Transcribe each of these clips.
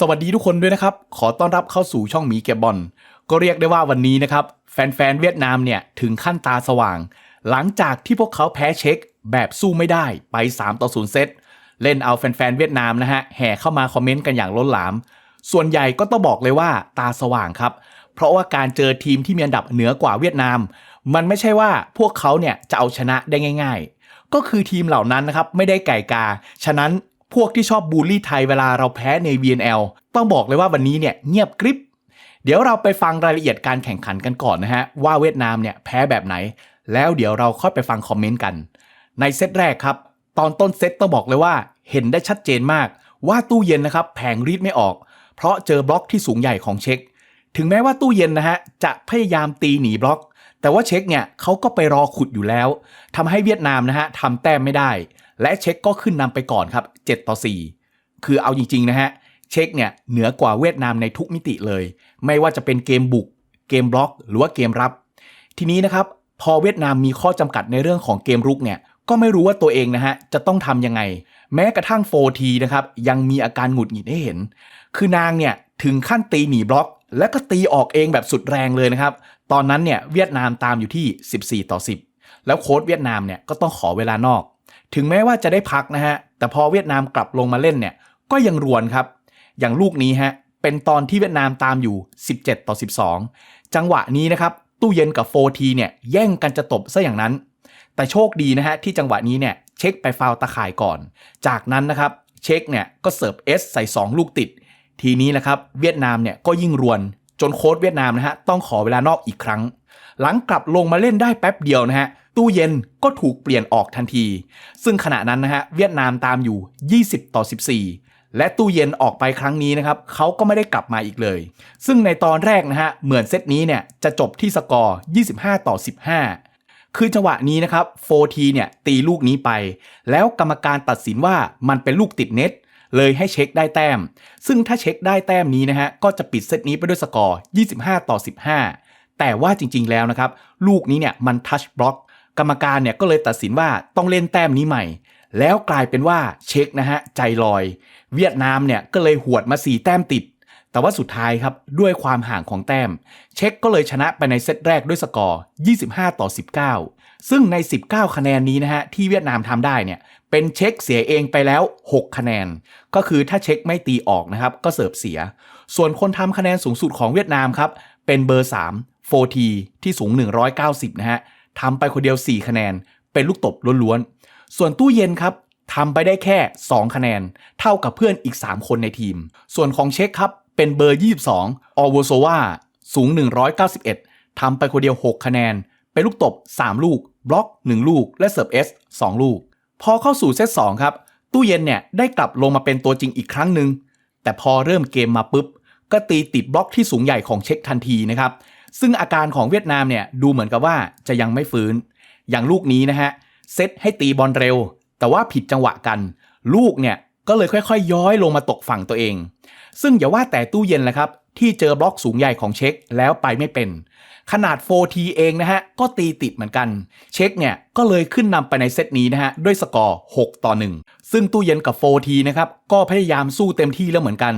สวัสดีทุกคนด้วยนะครับ ขอต้อนรับเข้าสู่ช่องหมีเก็บบอลก็เรียกได้ว่าวันนี้นะครับ แฟนๆเวียดนามเนี่ย ถึงขั้นตาสว่าง หลังจากที่พวกเขาแพ้เช็ค แบบสู้ไม่ได้ไป 3 ต่อ 0 เซตเล่นเอาแฟนๆเวียดนามนะฮะ แห่เข้ามาคอมเมนต์กันอย่างล้นหลาม ส่วนใหญ่ก็ต้องบอกเลยว่าตาสว่างครับ เพราะว่าการเจอทีมที่มีอันดับเหนือกว่าเวียดนาม มันไม่ใช่ว่าพวกเขาเนี่ยจะเอาชนะได้ง่าย ๆ ก็คือทีมเหล่านั้นนะครับไม่ได้ไก่กา ฉะนั้น พวกที่ชอบบูลลี่ไทยเวลาเราแพ้ใน VNL ต้องบอกเลยว่าวันนี้เนี่ยเงียบกริบ เดี๋ยวเราไปฟังรายละเอียดการแข่งขันกันก่อนนะฮะ ว่าเวียดนามเนี่ยแพ้แบบไหน แล้วเดี๋ยวเราค่อยไปฟังคอมเมนต์กัน ในเซตแรกครับ ตอนต้นเซตต้องบอกเลยว่า เห็นได้ชัดเจนมาก ว่าตู้เย็นนะครับแผงรีดไม่ออก เพราะเจอบล็อกที่สูงใหญ่ของเช็ค ถึงแม้ว่าตู้เย็นนะฮะจะพยายามตีหนีบล็อกแต่ว่าเช็คเนี่ยเขาก็ไปรอขุดอยู่แล้วทำให้เวียดนามนะฮะทำแต้มไม่ได้ และเช็คก็ขึ้นนำไปก่อนครับ 7 ต่อ 4 คือเอาจริงๆนะฮะ เช็คเนี่ยเหนือกว่าเวียดนามในทุกมิติเลย ไม่ว่าจะเป็นเกมบุก เกมบล็อก หรือว่าเกมรับ ทีนี้นะครับ พอเวียดนามมีข้อจำกัดในเรื่องของเกมรุกเนี่ยก็ไม่รู้ว่าตัวเองนะฮะจะต้องทำยังไง แม้กระทั่ง 4T นะครับยังมีอาการหงุดหงิดให้เห็น คือนางเนี่ยถึงขั้นตีหนีบล็อก และก็ตีออกเองแบบสุดแรงเลยนะครับ ตอนนั้นเนี่ยเวียดนามตามอยู่ที่ 14 ต่อ 10 แล้วโค้ชเวียดนามเนี่ยก็ต้องขอเวลานอก ถึงแม้ว่าจะได้พักนะฮะ แต่พอเวียดนามกลับลงมาเล่นเนี่ย ก็ยังรวนครับ อย่างลูกนี้ฮะ เป็นตอนที่เวียดนามตามอยู่ 17 ต่อ 12 จังหวะนี้นะครับ ตู้เย็นกับ 4T เนี่ย แย่งกันจะตบซะอย่างนั้น แต่โชคดีนะฮะ ที่จังหวะนี้เนี่ย เช็คไปฟาวล์ตะข่ายก่อน จากนั้นนะครับ เช็คเนี่ย ก็เสิร์ฟ S ใส่ 2 ลูกติด ทีนี้นะครับ เวียดนามเนี่ย ก็ยิ่งรวน จนโค้ชเวียดนามนะฮะ ต้องขอเวลานอกอีกครั้ง หลังกลับลงมาเล่นได้แป๊บเดียวนะฮะ ตู้เย็นก็ถูกเปลี่ยนออกทันที ซึ่งขณะนั้นนะฮะเวียดนามตามอยู่ 20 ต่อ 14 และตู้เย็นออกไปครั้งนี้นะครับเขาก็ไม่ได้กลับมาอีกเลย ซึ่งในตอนแรกนะฮะเหมือนเซตนี้เนี่ยจะจบที่สกอร์ 25 ต่อ 15 คือจังหวะนี้นะครับ 4T เนี่ยตีลูกนี้ไป แล้วกรรมการตัดสินว่ามันเป็นลูกติดเน็ตเลยให้เช็คได้แต้ม ซึ่งถ้าเช็คได้แต้มนี้นะฮะ ก็จะปิดเซตนี้ไปด้วยสกอร์ 25 ต่อ 15 แต่ว่าจริงๆ แล้วนะครับ ลูกนี้เนี่ยมันทัชบล็อก กรรมการเนี่ยก็เลยตัดสินว่าต้องเล่นแต้มนี้ใหม่ แล้วกลายเป็นว่าเช็คนะฮะใจลอย เวียดนามเนี่ยก็เลยหวดมา4แต้มติด แต่ว่าสุดท้ายครับด้วยความห่างของแต้ม เช็คก็เลยชนะไปในเซตแรกด้วยสกอร์ 25 ต่อ 19 ซึ่งใน 19 คะแนนนี้นะฮะที่เวียดนามทำได้เนี่ยเป็นเช็คเสียเองไปแล้ว 6 คะแนน ก็คือถ้าเช็คไม่ตีออกนะครับก็เสิร์ฟเสีย ส่วนคนทำคะแนนสูงสุดของเวียดนามครับเป็นเบอร์3 4T ที่สูง 190 นะฮะ ทำไปคนเดียว 4 คะแนน เป็นลูกตบล้วนๆ ส่วนตู้เย็นครับทำไปได้แค่ 2 คะแนน เท่ากับเพื่อนอีก 3 คนในทีม ส่วนของเช็คครับ เป็นเบอร์ 22 ออโวโซวาสูง 191 ทำไปคนเดียว 6 คะแนน เป็นลูกตบ 3 ลูก บล็อก 1 ลูก และเสิร์ฟ S 2ลูก พอเข้าสู่เซต2ครับ ตู้เย็นเนี่ยได้กลับลงมาเป็นตัวจริงอีกครั้งหนึ่ง แต่พอเริ่มเกมมาปุ๊บ ก็ตีติดบล็อกที่สูงใหญ่ของเช็คทันทีนะครับ ซึ่งอาการของเวียดนามเนี่ยดูเหมือนกับว่าจะยังไม่ฟื้น อย่างลูกนี้นะฮะเซตให้ตีบอลเร็ว แต่ว่าผิดจังหวะกัน ลูกเนี่ยก็เลยค่อยๆ ย้อยลงมาตกฝั่งตัวเอง ซึ่งอย่าว่าแต่ตู้เย็นแหละครับ ที่เจอบล็อกสูงใหญ่ของเช็คแล้วไปไม่เป็น ขนาด 4T เองนะฮะ ก็ตีติดเหมือนกัน เช็คเนี่ย ก็เลยขึ้นนำไปในเซตนี้นะฮะ ด้วยสกอร์ 6 ต่อ 1 ซึ่งตู้เย็นกับ 4T นะครับ ก็พยายามสู้เต็มที่แล้วเหมือนกัน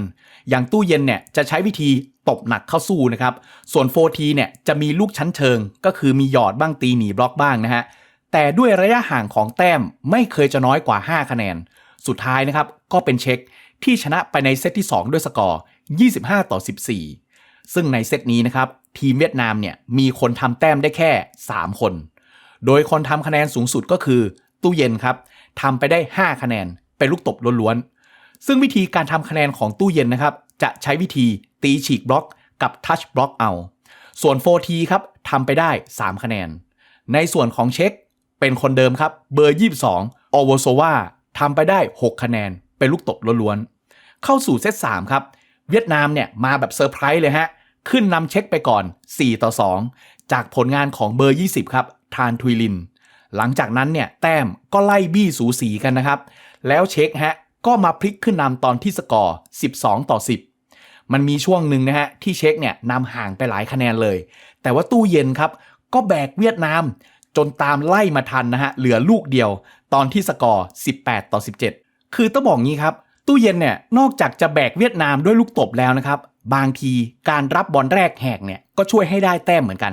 อย่างตู้เย็นเนี่ย จะใช้วิธีตบหนักเข้าสู้นะครับ ส่วน 4T เนี่ย จะมีลูกชั้นเชิง ก็คือมีหยอดบ้างตีหนีบล็อกบ้างนะฮะแต่ด้วยระยะห่างของแต้มไม่เคยจะน้อยกว่า 5 คะแนน สุดท้ายนะครับก็เป็นเช็คที่ชนะไปในเซตที่ 2 ด้วยสกอร์ 25 ต่อ 14 ซึ่งในเซตนี้นะครับ ทีมเวียดนามเนี่ยมีคนทำแต้มได้แค่ 3 คน โดยคนทำคะแนนสูงสุดก็คือ ตู้เย็นครับทำไปได้ 5 คะแนน เป็นลูกตบล้วนๆ ซึ่งวิธีการทำคะแนนของตู้เย็นนะครับ จะใช้วิธีตีฉีกบล็อกกับทัชบล็อกเอา ส่วน 4T ครับทำไปได้ 3 คะแนน ในส่วนของเช็คเป็นคนเดิมครับ เบอร์ 22ออโวโซวาทำไปได้ 6 คะแนน เป็นลูกตบล้วนๆ เข้าสู่เซต3ครับ เวียดนามเนี่ยมาแบบเซอร์ไพรส์เลยฮะ ขึ้นนำเช็คไปก่อน 4 ต่อ 2 จากผลงานของเบอร์ 20 ครับ ทานทุยลิน หลังจากนั้นเนี่ยแต้มก็ไล่บี้สูสีกันนะครับ แล้วเช็คฮะก็มาพลิกขึ้นนำตอนที่สกอร์ 12 ต่อ 10 มันมีช่วงหนึ่งนะฮะที่เช็คเนี่ยนำห่างไปหลายคะแนนเลย แต่ว่าตู้เย็นครับ ก็แบกเวียดนาม จนตามไล่มาทันนะฮะเหลือลูกเดียว ตอนที่สกอร์ 18 ต่อ 17 คือต้องบอกงี้ครับ ตู้เย็นเนี่ยนอกจากจะแบกเวียดนามด้วยลูกตบแล้วนะครับ บางทีการรับบอลแรกแหกเนี่ยก็ช่วยให้ได้แต้มเหมือนกัน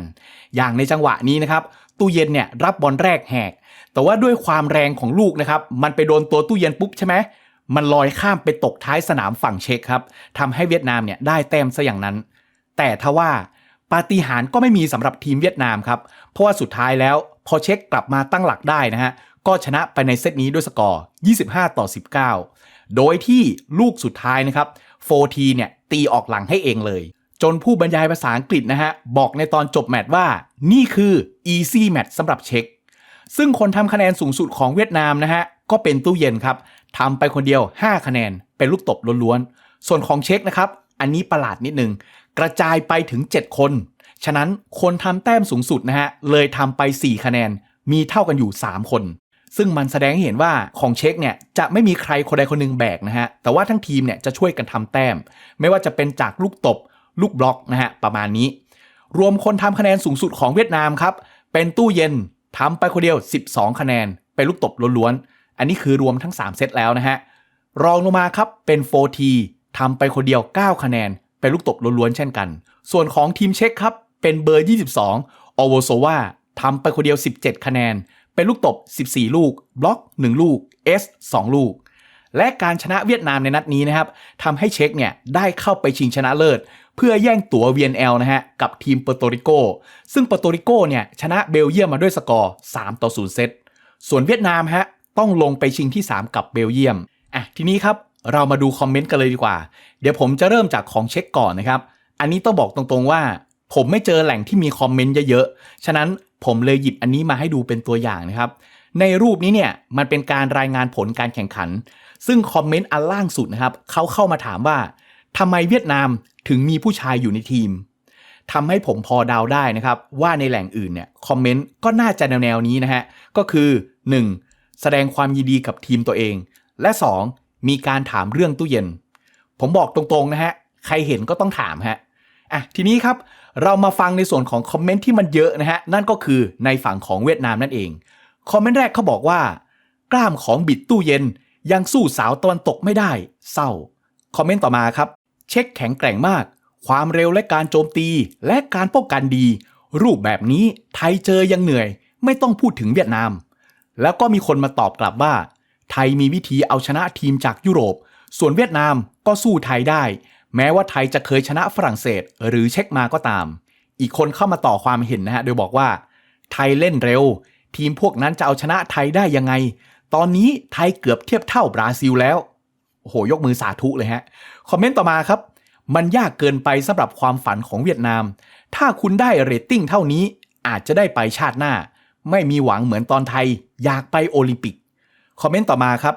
อย่างในจังหวะนี้นะครับตู้เย็นเนี่ยรับบอลแรกแหก แต่ว่าด้วยความแรงของลูกนะครับมันไปโดนตัวตู้เย็นปุ๊บใช่ไหมมันลอยข้ามไปตกท้ายสนามฝั่งเช็กครับทำให้เวียดนามเนี่ยได้แต้มซะอย่างนั้น แต่ทว่าปาฏิหาริย์ก็ไม่มีสำหรับทีมเวียดนามครับเพราะว่าสุดท้ายแล้วพอเช็กกลับมาตั้งหลักได้นะฮะก็ชนะไปในเซตนี้ด้วยสกอร์ 25 ต่อ 19 โดยที่ลูกสุดท้ายนะครับโฟทีเนี่ยตีออกหลังให้เองเลย จนผู้บรรยายภาษาอังกฤษนะฮะ บอกในตอนจบแมตช์ว่า นี่คือ easy match สำหรับเช็กซึ่งคนทำคะแนนสูงสุดของเวียดนามนะฮะ ก็เป็นตู้เย็นครับทำไปคนเดียว 5 คะแนน เป็นลูกตบล้วนๆ ส่วนของเช็คนะครับ อันนี้ประหลาดนิดนึง กระจายไปถึง 7 คน ฉะนั้นคนทำแต้มสูงสุดนะฮะ เลยทำไป 4 คะแนน มีเท่ากันอยู่ 3 คน ซึ่งมันแสดงให้เห็นว่าของเช็คเนี่ยจะไม่มีใครคนใดคนหนึ่งแบกนะฮะ แต่ว่าทั้งทีมเนี่ยจะช่วยกันทำแต้ม ไม่ว่าจะเป็นจากลูกตบ ลูกบล็อกนะฮะประมาณนี้ รวมคนทำคะแนนสูงสุดของเวียดนามครับ เป็นตู้เย็นทำไปคนเดียว 12 คะแนน เป็นลูกตบล้วนๆ อันนี้คือรวมทั้ง 3 เซตแล้วนะฮะ รองลงมาครับเป็นโฟทีทำไปคนเดียว 9 คะแนน เป็นลูกตบล้วนๆ เช่นกัน ส่วนของทีมเช็คครับเป็นเบอร์ 22 อโวโซวาทำไปคนเดียว 17 คะแนน เป็นลูกตบ 14 ลูก บล็อก 1 ลูก S 2 ลูก และการชนะเวียดนามในนัดนี้นะครับทำให้เช็กเนี่ยได้เข้าไปชิงชนะเลิศ เพื่อแย่งตั๋ว VNL นะฮะกับทีมเปอร์โตริโก ซึ่งเปอร์โตริโกเนี่ยชนะเบลเยียมมาด้วยสกอร์ 3 ต่อ 0 เซต ส่วนเวียดนามฮะต้องลงไปชิงที่ 3 กับเบลเยียม อะทีนี้ครับเรามาดูคอมเมนต์กันเลยดีกว่า เดี๋ยวผมจะเริ่มจากของเช็คก่อนนะครับ อันนี้ต้องบอกตรงๆว่า ผมไม่เจอแหล่งที่มีคอมเมนต์เยอะๆ ฉะนั้น ผมเลยหยิบอันนี้มาให้ดูเป็นตัวอย่างนะครับ ในรูปนี้เนี่ยมันเป็นการรายงานผลการแข่งขัน ซึ่งคอมเมนต์อันล่างสุดนะครับเขาเข้ามาถามว่าทำไมเวียดนามถึงมีผู้ชายอยู่ในทีมทำให้ผมพอเดาได้นะครับ ว่าในแหล่งอื่นเนี่ยคอมเมนต์ก็น่าจะแนวๆนี้นะฮะก็คือ 1. แสดงความยินดีกับทีมตัวเอง และ 2. มีการถามเรื่องตู้เย็น ผมบอกตรงๆนะฮะใครเห็นก็ต้องถามฮะ อะทีนี้ครับเรามาฟังในส่วนของคอมเมนต์ที่มันเยอะนะฮะนั่นก็คือในฝั่งของเวียดนามนั่นเองคอมเมนต์แรกเขาบอกว่า กล้ามของบิดตู้เย็น ยังสู้สาวตะวันตกไม่ได้ เศร้าคอมเมนต์ต่อมาครับ เช็คแข็งแกร่งมาก ความเร็วและการโจมตีและการป้องกันดี รูปแบบนี้ไทยเจอยังเหนื่อย ไม่ต้องพูดถึงเวียดนาม แล้วก็มีคนมาตอบกลับว่า ไทยมีวิธีเอาชนะทีมจากยุโรป ส่วนเวียดนามก็สู้ไทยได้ แม้ว่าไทยจะเคยชนะฝรั่งเศสหรือเช็คมาก็ตาม อีกคนเข้ามาต่อความเห็นนะฮะโดยบอกว่า ไทยเล่นเร็ว ทีมพวกนั้นจะเอาชนะไทยได้ยังไง ตอนนี้ไทยเกือบเทียบเท่าบราซิลแล้วโอ้โหยกมือสาธุเลยฮะคอมเมนต์ต่อมาครับ มันยากเกินไปสำหรับความฝันของเวียดนาม ถ้าคุณได้เรตติ้งเท่านี้อาจจะได้ไปชาติหน้า ไม่มีหวังเหมือนตอนไทย อยากไปโอลิมปิกคอมเมนต์ต่อมาครับ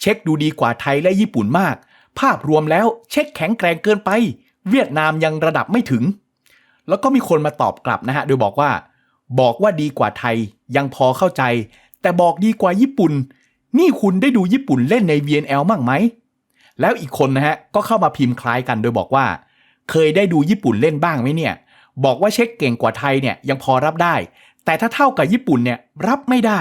เช็คดูดีกว่าไทยและญี่ปุ่นมาก ภาพรวมแล้วเช็คแข็งแกร่งเกินไป เวียดนามยังระดับไม่ถึง แล้วก็มีคนมาตอบกลับนะฮะ โดยบอกว่า บอกว่าดีกว่าไทยยังพอเข้าใจ แต่บอกดีกว่าญี่ปุ่น นี่คุณได้ดูญี่ปุ่นเล่นใน VNL มั่งไหม แล้วอีกคนนะฮะ ก็เข้ามาพิมพ์คล้ายกันโดยบอกว่า เคยได้ดูญี่ปุ่นเล่นบ้างไหมเนี่ย บอกว่าเช็คเก่งกว่าไทยเนี่ยยังพอรับได้ แต่ถ้าเท่ากับญี่ปุ่นเนี่ยรับไม่ได้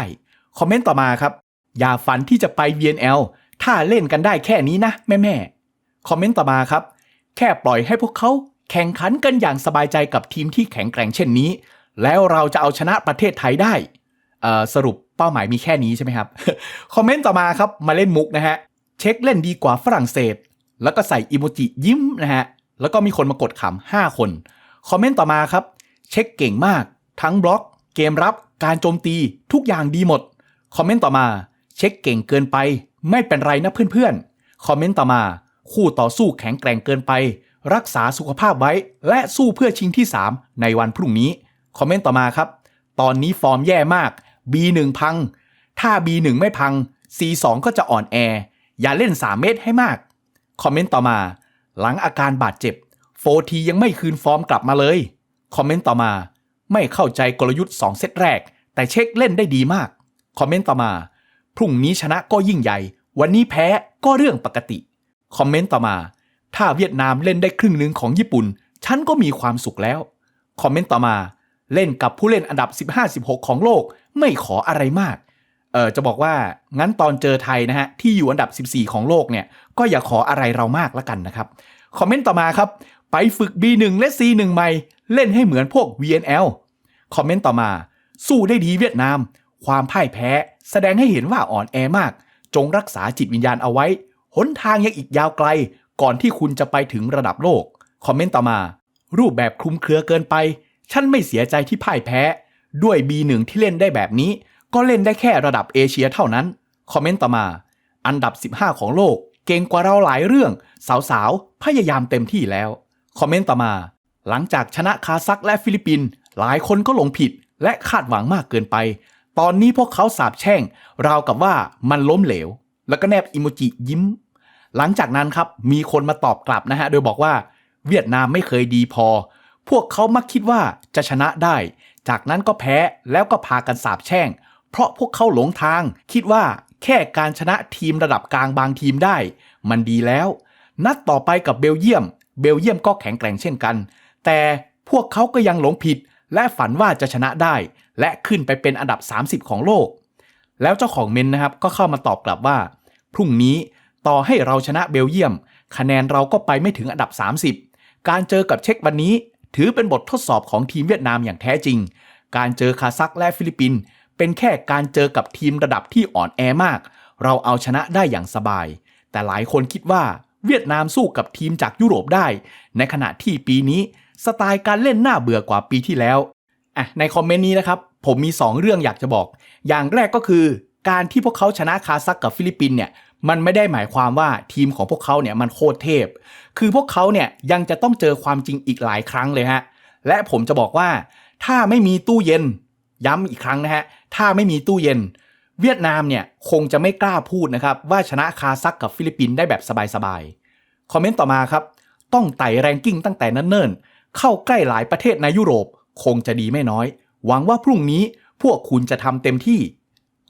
คอมเมนต์ต่อมาครับ อย่าฝันที่จะไป VNL ถ้าเล่นกันได้แค่นี้นะ แม่แม่คอมเมนต์ต่อมาครับ แค่ปล่อยให้พวกเขาแข่งขันกันอย่างสบายใจกับทีมที่แข็งแกร่งเช่นนี้ แล้วเราจะเอาชนะประเทศไทยได้สรุปเป้าหมายมีแค่นี้ใช่ไหมครับ คอมเมนต์ต่อมาครับมาเล่นมุกนะฮะ เช็คเล่นดีกว่าฝรั่งเศส แล้วก็ใส่อิโมจิยิ้มนะฮะ แล้วก็มีคนมากดขำ5คน คอมเมนต์ต่อมาครับ เช็คเก่งมาก ทั้งบล็อก เกมรับ การโจมตีทุกอย่างดีหมด คอมเมนต์ต่อมา เช็คเก่งเกินไป ไม่เป็นไรนะเพื่อนๆ คอมเมนต์ต่อมา คู่ต่อสู้แข็งแกร่งเกินไป รักษาสุขภาพไว้ และสู้เพื่อชิงที่ 3 ในวันพรุ่งนี้ คอมเมนต์ต่อมาครับ ตอนนี้ฟอร์มแย่มาก B1 พัง ถ้า B1 ไม่พัง C2 ก็จะอ่อนแอ อย่าเล่น 3 เมตรให้มาก คอมเมนต์ต่อมา หลังอาการบาดเจ็บโฟทียังไม่คืนฟอร์มกลับมาเลย คอมเมนต์ต่อมา ไม่เข้าใจกลยุทธ์ 2 เซตแรก แต่เช็คเล่นได้ดีมาก คอมเมนต์ต่อมา พรุ่งนี้ชนะก็ยิ่งใหญ่ วันนี้แพ้ก็เรื่องปกติ คอมเมนต์ต่อมา ถ้าเวียดนามเล่นได้ครึ่งหนึ่งของญี่ปุ่น ฉันก็มีความสุขแล้ว คอมเมนต์ต่อมา เล่นกับผู้เล่นอันดับ 15-16 ของโลก ไม่ขออะไรมาก เออจะบอกว่างั้นตอนเจอไทยนะฮะ ที่อยู่อันดับ 14 ของโลกเนี่ย ก็อย่าขออะไรเรามากละกันนะครับ คอมเมนต์ต่อมาครับ ไปฝึก B1 และ C1 ใหม่ เล่นให้เหมือนพวก VNL คอมเมนต์ต่อมา สู้ได้ดีเวียดนาม ความพ่ายแพ้ แสดงให้เห็นว่าอ่อนแอมาก จงรักษาจิตวิญญาณเอาไว้ หนทางยังอีกยาวไกล ก่อนที่คุณจะไปถึงระดับโลก คอมเมนต์ต่อมา รูปแบบคลุมเครือเกินไป ฉันไม่เสียใจที่พ่ายแพ้ ด้วย B1 ที่เล่นได้แบบนี้ ก็เล่นได้แค่ระดับเอเชียเท่านั้น คอมเมนต์ต่อมา อันดับ 15 ของโลก เก่งกว่าเราหลายเรื่อง สาวๆ พยายามเต็มที่แล้ว คอมเมนต์ต่อมา หลังจากชนะคาซักและฟิลิปปินส์ หลายคนก็หลงผิดและคาดหวังมากเกินไป ตอนนี้พวกเขาสาบแช่ง ราวกับว่ามันล้มเหลว แล้วก็แนบอิโมจิยิ้ม หลังจากนั้นครับมีคนมาตอบกลับนะฮะ โดยบอกว่าเวียดนามไม่เคยดีพอ พวกเขามักคิดว่าจะชนะได้ จากนั้นก็แพ้แล้วก็พากันสาบแช่ง เพราะพวกเขาหลงทาง คิดว่าแค่การชนะทีมระดับกลางบางทีมได้ มันดีแล้ว นัดต่อไปกับเบลเยียม เบลเยียมก็แข็งแกร่งเช่นกัน แต่พวกเขาก็ยังหลงผิดและฝันว่าจะชนะได้ และขึ้นไปเป็นอันดับ 30 ของโลก แล้วเจ้าของเมนนะครับก็เข้ามาตอบกลับว่า พรุ่งนี้ต่อให้เราชนะเบลเยียม คะแนนเราก็ไปไม่ถึงอันดับ 30 การเจอกับเช็กวันนี้ ถือเป็นบททดสอบของทีมเวียดนามอย่างแท้จริง การเจอคาซักและฟิลิปปินส์เป็นแค่การเจอกับทีมระดับที่อ่อนแอมาก เราเอาชนะได้อย่างสบาย แต่หลายคนคิดว่าเวียดนามสู้กับทีมจากยุโรปได้ ในขณะที่ปีนี้ สไตล์การเล่นน่าเบื่อกว่าปีที่แล้ว อะในคอมเมนต์นี้นะครับ ผมมี 2 เรื่องอยากจะบอก อย่างแรกก็คือ การที่พวกเขาชนะคาซักกับฟิลิปปินเนี่ยมันไม่ได้หมายความว่าทีมของพวกเขาเนี่ยมันโคตรเทพ คือพวกเขาเนี่ยยังจะต้องเจอความจริงอีกหลายครั้งเลยฮะ และผมจะบอกว่า ถ้าไม่มีตู้เย็น ย้ำอีกครั้งนะฮะ ถ้าไม่มีตู้เย็น เวียดนามเนี่ยคงจะไม่กล้าพูดนะครับว่าชนะคาซักกับฟิลิปปินได้แบบสบายๆ คอมเมนต์ต่อมาครับ ต้องไต่แรงกิ้งตั้งแต่นั้นเนิ่นเข้าใกล้หลายประเทศในยุโรป คงจะดีไม่น้อย หวังว่าพรุ่งนี้พวกคุณจะทำเต็มที่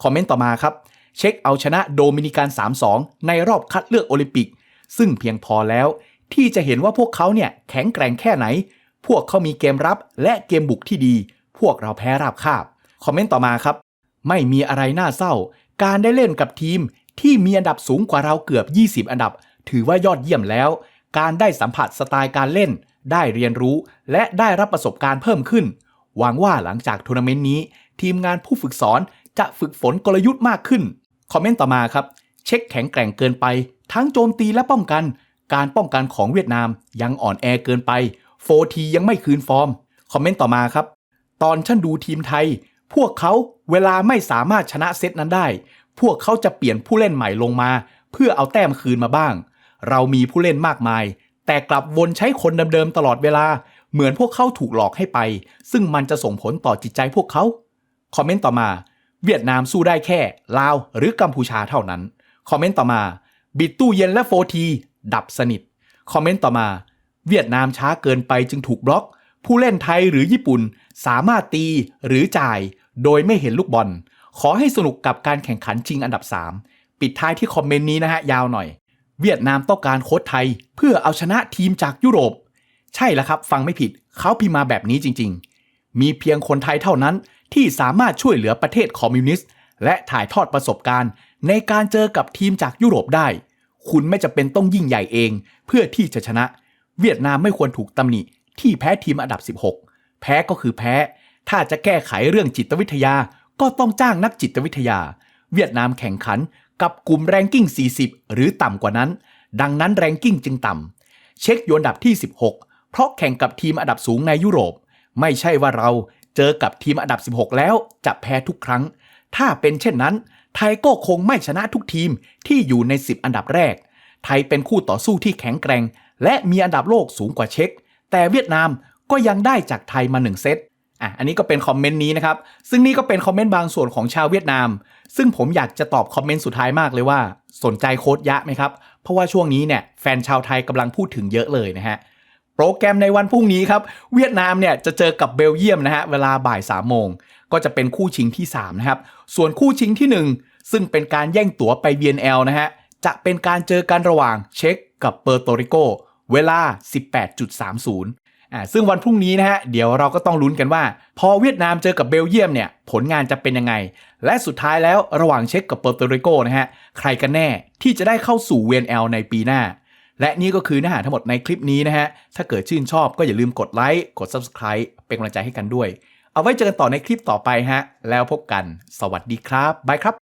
คอมเมนต์ต่อมาครับ เช็คเอาชนะโดมินิกัน 3-2 ในรอบคัดเลือกโอลิมปิก ซึ่งเพียงพอแล้ว ที่จะเห็นว่าพวกเขาเนี่ยแข็งแกร่งแค่ไหน พวกเขามีเกมรับและเกมบุกที่ดี พวกเราแพ้ราบคาบ คอมเมนต์ต่อมาครับ ไม่มีอะไรน่าเศร้า การได้เล่นกับทีมที่มีอันดับสูงกว่าเราเกือบ 20 อันดับ ถือว่ายอดเยี่ยมแล้ว การได้สัมผัสสไตล์การเล่น ได้เรียนรู้ และได้รับประสบการณ์เพิ่มขึ้น หวังว่าหลังจากทัวร์นาเมนต์นี้ ทีมงานผู้ฝึกสอนจะฝึกฝนกลยุทธ์มากขึ้น คอมเมนต์ต่อมาครับ เช็คแข็งแกร่งเกินไป ทั้งโจมตีและป้องกัน การป้องกันของเวียดนามยังอ่อนแอเกินไปโฟทียังไม่คืนฟอร์ม คอมเมนต์ต่อมาครับ ตอนฉันดูทีมไทย พวกเขาเวลาไม่สามารถชนะเซตนั้นได้ พวกเขาจะเปลี่ยนผู้เล่นใหม่ลงมา เพื่อเอาแต้มคืนมาบ้าง เรามีผู้เล่นมากมาย แต่กลับวนใช้คนเดิมๆตลอดเวลา เหมือนพวกเขาถูกหลอกให้ไป ซึ่งมันจะส่งผลต่อจิตใจพวกเขา คอมเมนต์ต่อมา เวียดนามสู้ได้แค่ลาวหรือกัมพูชาเท่านั้น คอมเมนต์ต่อมา บิดตู้เย็นและโฟทีดับสนิท คอมเมนต์ต่อมา เวียดนามช้าเกินไปจึงถูกบล็อก ผู้เล่นไทยหรือญี่ปุ่นสามารถตีหรือจ่าย โดยไม่เห็นลูกบอล ขอให้สนุกกับการแข่งขันชิงอันดับ 3 ปิดท้ายที่คอมเมนต์นี้นะฮะยาวหน่อย เวียดนามต้องการโค้ชไทย เพื่อเอาชนะทีมจากยุโรป ใช่แล้วครับ ฟังไม่ผิดเขาพิมพ์มาแบบนี้จริง ๆ มีเพียงคนไทยเท่านั้นที่สามารถช่วยเหลือประเทศคอมมิวนิสต์ และถ่ายทอดประสบการณ์ ในการเจอกับทีมจากยุโรปได้ คุณไม่จำเป็นต้องยิ่งใหญ่เอง เพื่อที่จะชนะ เวียดนามไม่ควรถูกตำหนิที่แพ้ทีมอันดับ 16 แพ้ก็คือแพ้ ถ้าจะแก้ไขเรื่องจิตวิทยาก็ต้องจ้างนักจิตวิทยา เวียดนามแข่งขัน กับกลุ่มแรงกิ้ง 40 หรือต่ำกว่านั้น ดังนั้นแรงกิ้งจึงต่ำ เช็คโยนอันดับที่ 16 เพราะแข่งกับทีมอันดับสูงในยุโรป ไม่ใช่ว่าเราเจอกับทีมอันดับ 16 แล้วจะแพ้ทุกครั้ง ถ้าเป็นเช่นนั้น ไทยก็คงไม่ชนะทุกทีมที่อยู่ใน 10 อันดับแรก ไทยเป็นคู่ต่อสู้ที่แข็งแกร่ง และมีอันดับโลกสูงกว่าเช็ค แต่เวียดนามก็ยังได้จากไทยมา1เซต อะอันนี้ก็เป็นคอมเมนต์นี้นะครับ ซึ่งนี่ก็เป็นคอมเมนต์บางส่วนของชาวเวียดนาม ซึ่งผมอยากจะตอบคอมเมนต์สุดท้ายมากเลยว่า สนใจโค้ดยะไหมครับ เพราะว่าช่วงนี้เนี่ยแฟนชาวไทยกำลังพูดถึงเยอะเลยนะฮะโปรแกรมในวันพรุ่งนี้ครับ เวียดนามเนี่ยจะเจอกับเบลเยียมนะฮะเวลาบ่าย3ามโมง ก็จะเป็นคู่ชิงที่ 3 นะครับ ส่วนคู่ชิงที่ 1 ซึ่งเป็นการแย่งตั๋วไป VNL นะฮะจะเป็นการเจอกันระหว่างเช็กกับเปอร์โตริโกเวลา 18.30 อ่าซึ่งวันพรุ่งนี้นะฮะเดี๋ยวเราก็ต้องลุ้นกันว่า พอเวียดนามเจอกับเบลเยียมเนี่ยผลงานจะเป็นยังไง และสุดท้ายแล้วระหว่างเช็กกับเปอร์โตริโกนะฮะใครกันแน่ที่จะได้เข้าสู่ VNL ในปีหน้า และนี่ก็คือเนื้อหาทั้งหมดในคลิปนี้นะฮะถ้าเกิดชื่นชอบก็อย่าลืมกดไลค์กด Subscribe เป็นกำลังใจให้กันด้วย เอาไว้เจอกันต่อในคลิปต่อไปฮะแล้วพบกัน สวัสดีครับบายครับ